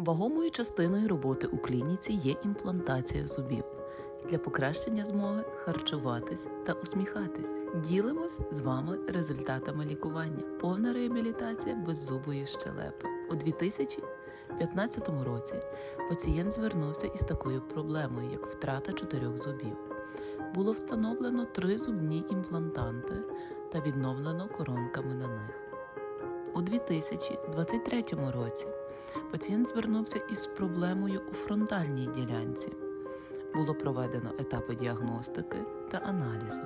Вагомою частиною роботи у клініці є імплантація зубів для покращення змоги харчуватись та усміхатись. Ділимось з вами результатами лікування. Повна реабілітація беззубої щелепи. У 2015 році пацієнт звернувся із такою проблемою, як втрата чотирьох зубів. Було встановлено три зубні імплантанти та відновлено коронками на них. У 2023 році пацієнт звернувся із проблемою у фронтальній ділянці. Було проведено етапи діагностики та аналізу.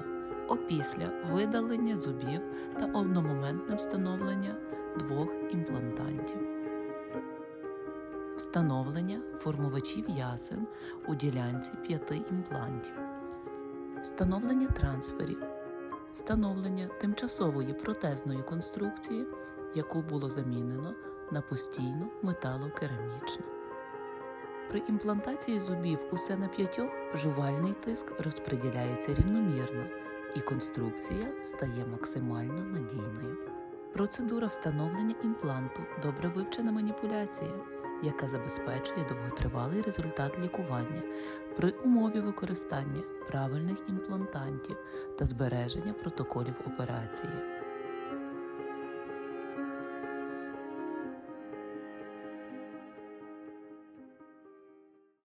Опісля видалення зубів та одномоментне встановлення двох імплантантів. Встановлення формувачів ясен у ділянці п'яти імплантів. Встановлення трансферів. Встановлення тимчасової протезної конструкції, яку було замінено на постійну металокерамічну. При імплантації зубів усе на п'ятьох жувальний тиск розподіляється рівномірно і конструкція стає максимально надійною. Процедура встановлення імпланту добре вивчена маніпуляція, яка забезпечує довготривалий результат лікування при умові використання правильних імплантантів та збереження протоколів операції.